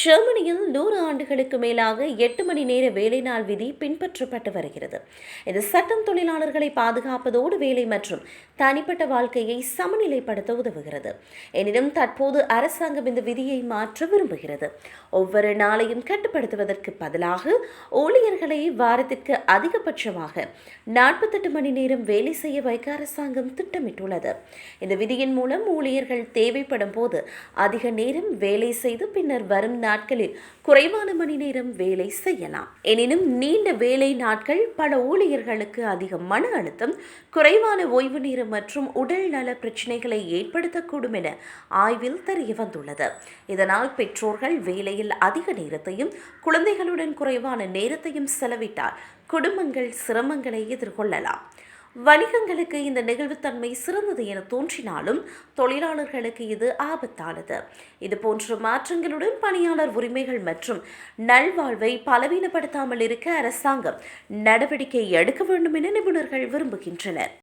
ஜெர்மனியில் நூறு ஆண்டுகளுக்கு மேலாக எட்டு மணி நேர வேலை நாள் விதி பின்பற்றப்பட்டு வருகிறது. இது சட்டம் தொழிலாளர்களை பாதுகாப்பதோடு வேலை மற்றும் தனிப்பட்ட வாழ்க்கையை சமநிலைப்படுத்த உதவுகிறது. எனினும் தற்போது அரசாங்கம் இந்த விதியை மாற்ற விரும்புகிறது. ஒவ்வொரு நாளையும் கட்டுப்படுத்துவதற்கு பதிலாக ஊழியர்களை வாரத்திற்கு அதிகபட்சமாக நாற்பத்தெட்டு மணி நேரம் வேலை செய்ய வைக்க அரசாங்கம் திட்டமிட்டுள்ளது. இந்த விதியின் மூலம் ஊழியர்கள் தேவைப்படும் போது அதிக நேரம் வேலை செய்து பின்னர் வரும் நாட்களில் குறைவான மணி நேரம் வேலை செய்யலாம். எனினும் நீண்ட வேலை நாட்கள் பல ஊழியர்களுக்கு அதிக மன அழுத்தம் குறைவான ஓய்வு நேரம் மற்றும் உடல் நல பிரச்சனைகளை ஏற்படுத்தக்கூடும் என ஆய்வில் தெரிய வந்துள்ளது. இதனால் பெற்றோர்கள் வேலையில் அதிக நேரத்தையும் குழந்தைகளுடன் குறைவான நேரத்தையும் செலவிட்டால் குடும்பங்கள் சிரமங்களை எதிர்கொள்ளலாம். வணிகங்களுக்கு இந்த நெகிழ்வுத்தன்மை சிறந்தது என தோன்றினாலும் தொழிலாளர்களுக்கு இது ஆபத்தானது. இது போன்ற மாற்றங்களுடன் பணியாளர் உரிமைகள் மற்றும் நல்வாழ்வை பலவீனப்படுத்தாமல் இருக்க அரசாங்கம் நடவடிக்கை எடுக்க வேண்டும் என நிபுணர்கள் விரும்புகின்றனர்.